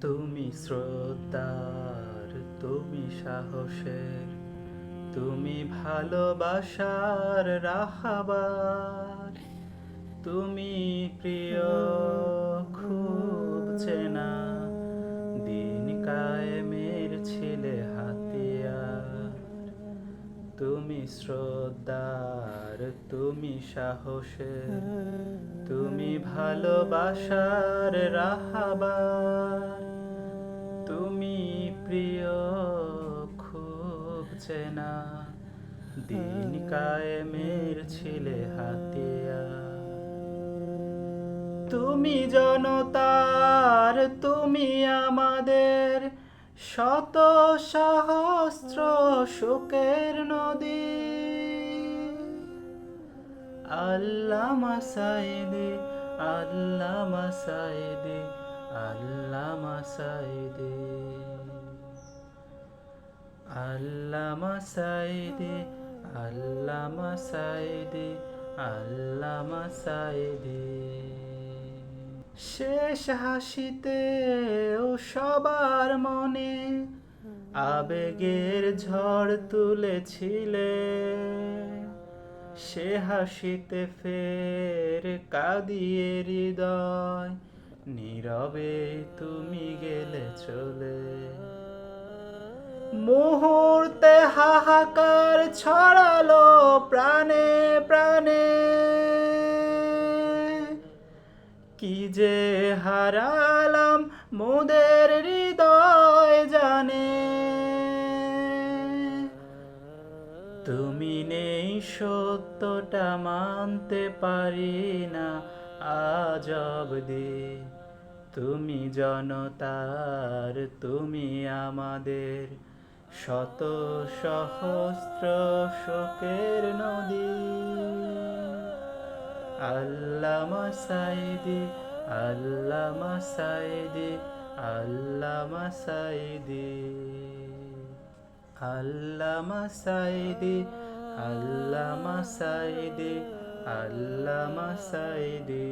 তুমি শ্রদ্ধার তুমি সাহসের তুমি ভালোবাসার রাহাবার তুমি প্রিয় খুব চেনা। শ্রদ্ধার তুমি সাহসের তুমি ভালোবাসার রাহাবার তুমি প্রিয় খুব চেনা দিন কায়েমের ছিলে হাতিয়া তুমি জনতার তুমি আমাদের শত সহস্র শোকের নদী। আল্লামা সাইদি আল্লামা সাইদি আল্লামা সাইদি। আল্লামা সাইদি আল্লামা সাইদি আল্লামা সাইদি। শেষ হাসিতে ও সবার মনে আবেগের ঝড় তুলেছিলে। সে হাসিতে ফের কাঁদিয়ে হৃদয়, নীরবে তুমি গেলে চলে। মুহূর্তে হাহাকার ছড়ালো প্রাণে প্রাণে কি যে হারালাম মোদের হৃদয় জানে। তুমি নেই সত্যটা মানতে পারি না আজ অবধি। তুমি জনতার, তুমি আমাদের শত সহস্র শোকের নদী। আল্লামা সাইদি আল্লামা সাইদি আল্লামা সাইদি। আল্লামা সাইদি আল্লামা সাইদি আল্লামা সাইদি।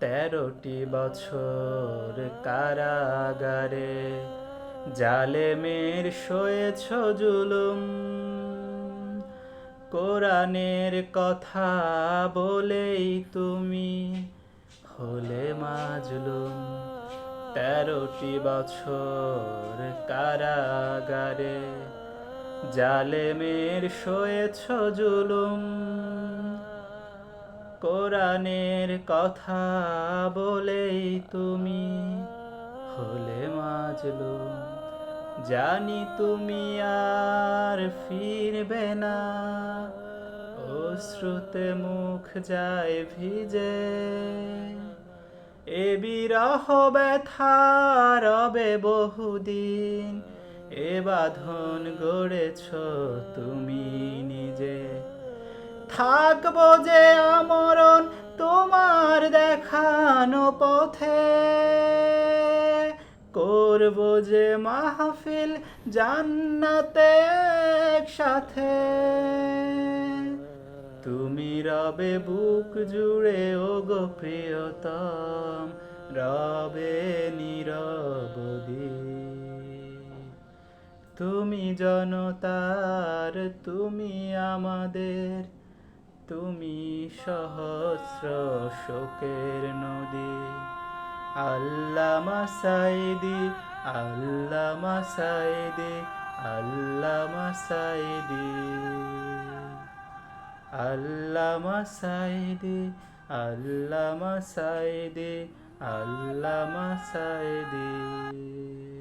তেরোটি বছর কারাগারে জালেমের শোয়েছ জুলুম। কোরআনের কথা বলেই তুমি হলে মাজলুম। তেরোটি বছর কারাগারে জালেমের শোয়েছ জুলুম। কোরআনের কথা বলেই তুমি হলে মাজলুম। জানি তুমি আর ফিরবে না। অশ্রুতে মুখ যায় ভিজে। এ বিরহ ব্যথা রবে বহুদিন। এ বাঁধন গড়েছ তুমি নিজে। থাকব যে আমরণ তোমার দেখানো পথে। করব যে মাহফিল জান্নাতে একসাথে। তুমি রবে বুক জুড়ে ও গো প্রিয়তম, রবে নিরবদি তুমি জনতার, তুমি আমাদের, তুমি সহস্র শোকের নদী। আল্লামা সাইদি আল্লামা সাইদি আল্লামা সাইদি। আল্লামা সাইদি আল্লামা সাইদি আল্লামা সাইদি।